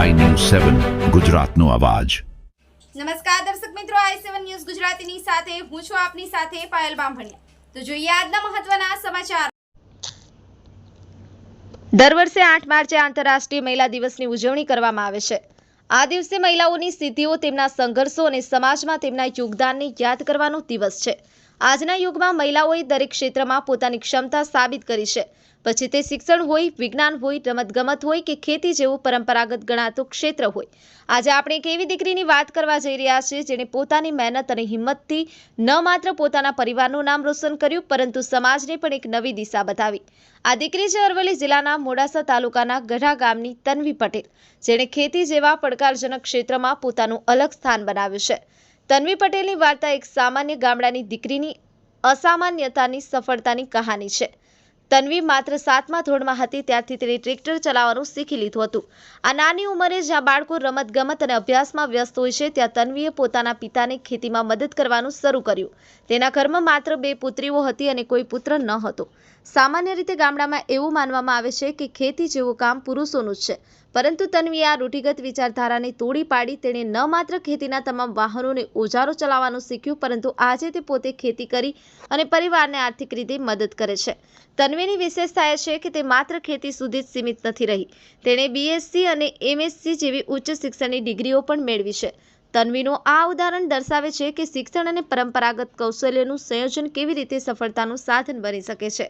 સેવન ગુજરાતનો અવાજ. નમસ્કાર દર્શક મિત્રો આઈ સેવન ન્યૂઝ ગુજરાતીની સાથે હું છું આપની સાથે પાયલ બામભણિયા. તો જોઈએ આજના મહત્વના સમાચાર. દર વર્ષે આઠ માર્ચે આંતરરાષ્ટ્રીય મહિલા દિવસની ઉજવણી કરવામાં આવે છે. આ દિવસે મહિલાઓની સિદ્ધિઓ તેમના સંઘર્ષો અને સમાજમાં તેમના યોગદાનને યાદ કરવાનો દિવસ છે. આજના યુગમાં મહિલાઓએ દરેક ક્ષેત્રમાં પોતાની ક્ષમતા સાબિત કરી છે. પછી તે શિક્ષણ હોય, વિજ્ઞાન હોય, રમતગમત હોય કે ખેતી જેવું પરંપરાગત ગણાતું ક્ષેત્ર હોય. આજે આપણે એક એવી દીકરીની વાત કરવા જઈ રહ્યા છીએ જેણે પોતાની મહેનત અને હિંમતથી ન માત્ર પોતાના પરિવારનું નામ રોશન કર્યું, પરંતુ સમાજને પણ એક નવી દિશા બતાવી. આ દીકરી છે અરવલ્લી જિલ્લાના મોડાસા તાલુકાના ગઢા ગામની તન્વી પટેલ, જેણે ખેતી જેવા પડકારજનક ક્ષેત્રમાં પોતાનું અલગ સ્થાન બનાવ્યું છે. તન્વી પટેલની વાર્તા એક સામાન્ય ગામડાની દીકરીની અસામાન્યતાની સફળતાની કહાની છે. તન્વી માત્ર સાતમા ધોરણમાં હતી, ત્યારથી તેણે ટ્રેક્ટર ચલાવવાનું શીખી લીધું હતું. આ નાની ઉંમરે જ્યાં બાળકો રમતગમત અને અભ્યાસમાં વ્યસ્ત હોય છે, ત્યાં તન્વીએ પોતાના પિતાને ખેતીમાં મદદ કરવાનું શરૂ કર્યું. તેના ઘરમાં માત્ર બે પુત્રીઓ હતી અને કોઈ પુત્ર ન હતો. સામાન્ય રીતે ગામડામાં એવું માનવામાં આવે છે કે ખેતી જેવું કામ પુરુષોનું જ છે. પરંતુ તન્વીએ આ રૂઢિગત વિચારધારાને તોડી પાડી, તેણે ન માત્ર ખેતીના તમામ વાહનોને ઓજારો ચલાવવાનું શીખ્યું, પરંતુ આજે તે પોતે ખેતી કરી અને પરિવારને આર્થિક રીતે મદદ કરે છે. તન્વીની વિશેષતા એ છે કે તે માત્ર ખેતી સુધી જ સીમિત નથી રહી. તેણે બીએસસી અને એમએસસી જેવી ઉચ્ચ શિક્ષણની ડિગ્રીઓ પણ મેળવી છે. તન્વીનું આ ઉદાહરણ દર્શાવે છે કે શિક્ષણ અને પરંપરાગત કૌશલ્યનું સંયોજન કેવી રીતે સફળતાનું સાધન બની શકે છે.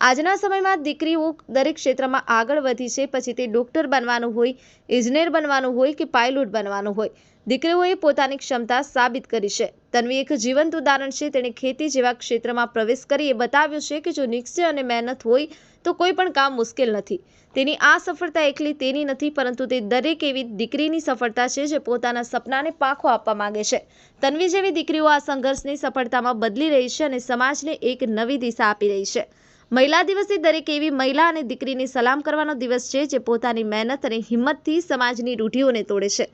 આજના સમયમાં દીકરીઓ દરેક ક્ષેત્રમાં આગળ વધી છે. પછી તે ડૉક્ટર બનવાનું હોય, ઇજનેર બનવાનું હોય કે પાયલોટ બનવાનું હોય, દીકરીઓએ પોતાની ક્ષમતા સાબિત કરી છે. તન્વી એક જીવંત ઉદાહરણ છે. તેણે ખેતી જેવા ક્ષેત્રમાં પ્રવેશ કરી એ બતાવ્યું છે કે જો નિશ્ચય અને મહેનત હોય, તો કોઈ પણ કામ મુશ્કેલ નથી. તેની આ સફળતા એકલી તેની નથી, પરંતુ તે દરેક એવી દીકરીની સફળતા છે જે પોતાના સપનાને પાંખો આપવા માંગે છે. તન્વી જેવી દીકરીઓ આ સંઘર્ષની સફળતામાં બદલી રહી છે અને સમાજને એક નવી દિશા આપી રહી છે. મહિલા દિવસે દરેક એવી મહિલા અને દીકરીને સલામ કરવાનો દિવસ છે જે પોતાની મહેનત અને હિંમતથી સમાજની રૂઢિઓને તોડે છે.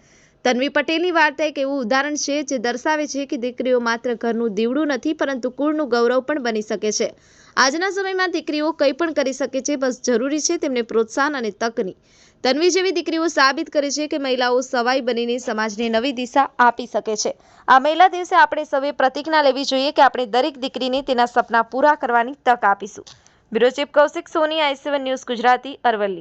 તન્વી પટેલની વાર્તા એક એવું ઉદાહરણ છે જે દર્શાવે છે કે દીકરીઓ માત્ર ઘરનું દીવડું નથી, પરંતુ કુળનું ગૌરવ પણ બની શકે છે. આજના સમયમાં દીકરીઓ કંઈ પણ કરી શકે છે, બસ જરૂરી છે તેમને પ્રોત્સાહન અને તકની. તન્વી જેવી દીકરીઓ સાબિત કરે છે કે મહિલાઓ સવાઈ બનીને સમાજને નવી દિશા આપી શકે છે. આ મહિલા દિવસે આપણે સૌએ પ્રતિજ્ઞા લેવી જોઈએ કે આપણે દરેક દીકરીને તેના સપના પૂરા કરવાની તક આપીશું. Bureau chief Kaushik Soni, I news Gujarati, Aravalli.